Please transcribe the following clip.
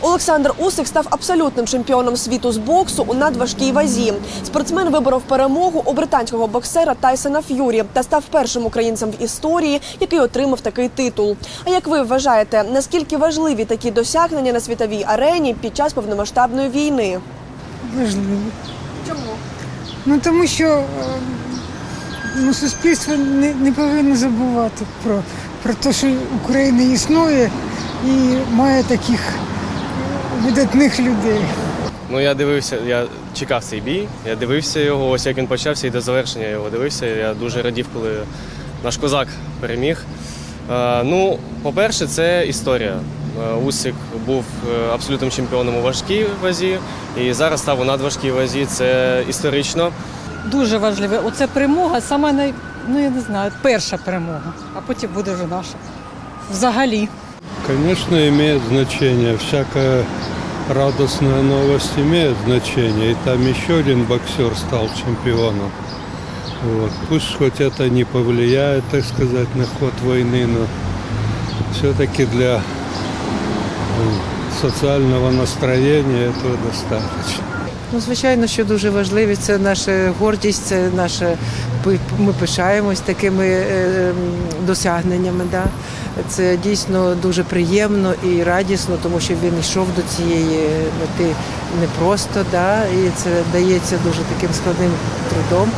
Олександр Усик став абсолютним чемпіоном світу з боксу у надважкій вазі. Спортсмен виборов перемогу у британського боксера Тайсона Ф'юрі та став першим українцем в історії, який отримав такий титул. А як ви вважаєте, наскільки важливі такі досягнення на світовій арені під час повномасштабної війни? Важливо. Чому? Ну тому що е, ну, суспільство не, не повинно забувати про, про те, що Україна існує і має таких видатних людей. Ну я дивився, я чекав цей бій, я дивився його, ось як він почався і до завершення його дивився. Я дуже радів, коли наш козак переміг. Е, ну, по-перше, це історія. Е, Усик був е, абсолютним чемпіоном у важкій вазі і зараз став у надважкій вазі. Це історично. Дуже важливе. Оце перемога, саме най... ну я не знаю, перша перемога, а потім буде вже наша. Взагалі. Конечно, имеет значение. Всякая радостная новость имеет значение. И там еще один боксер стал чемпионом. Вот. Пусть хоть это не повлияет, так сказать, на ход войны, но все-таки для м, социального настроения этого достаточно. Ну, звичайно, що дуже важливі. Це наша гордість, це наше пи- ми пишаємось такими е, м, досягненнями. Да? Це дійсно дуже приємно і радісно, тому що він йшов до цієї мети непросто, да? і це дається дуже таким складним трудом.